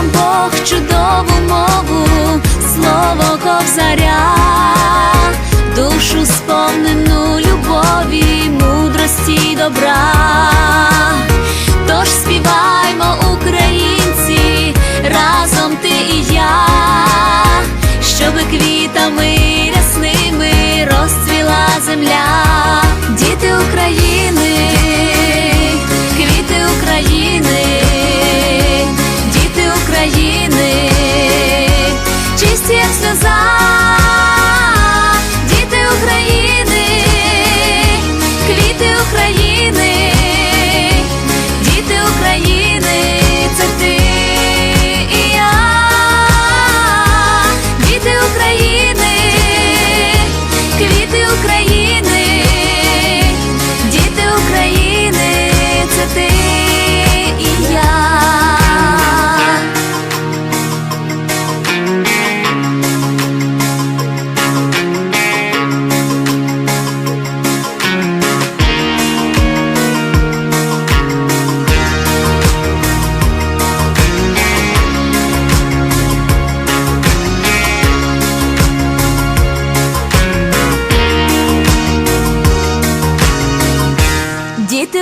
нам Бог чудову мову, слово ковзаря, чисті